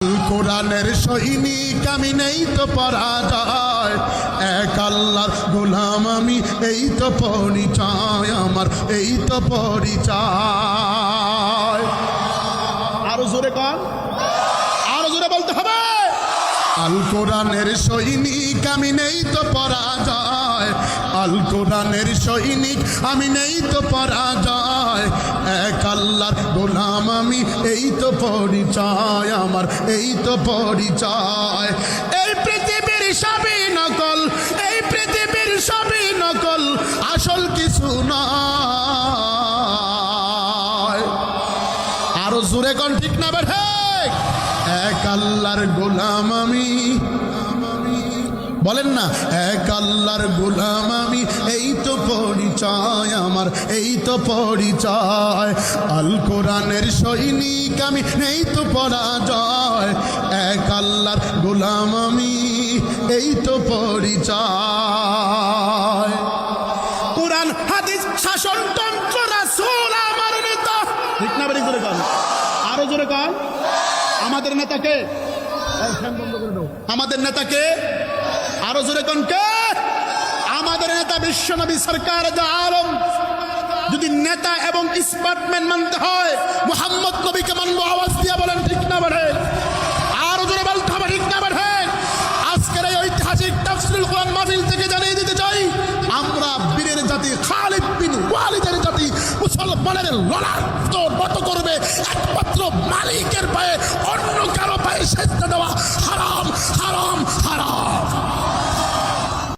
কোরআনের সৈনিক আমি নেই তো পরাজয়। এক আল্লাহর গোলাম আমি, এই তো পরিচয় আমার, এই তো পরিচয়। আরও জোরে কন। আরও জোরে বলতে হবে। আল কোরআনের সৈনিক আমি নেই তো পরাজয়। আল কোরআনের সৈনিক আমি নেই তো পরাজয়। আল্লাহর গোলাম আমি। এই তো পরিচয় আমার, এই তো পরিচয়। এই পৃথিবীর সবই নকল, এই পৃথিবীর সবই নকল, আসল কিছু নয়। আরও জোরে কন, ঠিক না বেঠে এক আল্লাহর গোলাম আমি। বলেন না, এক আল্লাহর গোলাম আমি, এই তো পরিচয় আমার, এই তো পরিচয়। আল কোরআনের সৈনিক আমি, নেই তো পরাজয়। এক আল্লাহর গোলাম আমি, এই তো পরিচয়। কোরআন, হাদিস শাসনতন্ত্র রাসূল আমার নেতা। ঠিক না বেরিয়ে জোরে কান? আরও জোরে আমাদের নেতাকে করে। আমাদের নেতাকে আরও জোরে কান কে? আমাদের নেতা বিশ্বনবী সরকার দা আলম, যদি নেতা এবং স্মার্টম্যান মানতে হয়, মোহাম্মদ নবীকে মানবো, আওয়াজ দিয়ে বলেন, ঠিক না বাড়ে আরও জোরে বলতে হবে, ঠিক না বাড়ে আজকের এই ঐতিহাসিক তাফসিরুল কোরআন মাহফিল থেকে জানিয়ে দিতে চাই, আমরা বীরের জাতি খালিদ বিন ওয়ালিদের জাতি, মুসলমানের করবে, একমাত্র মালিকের পায়ে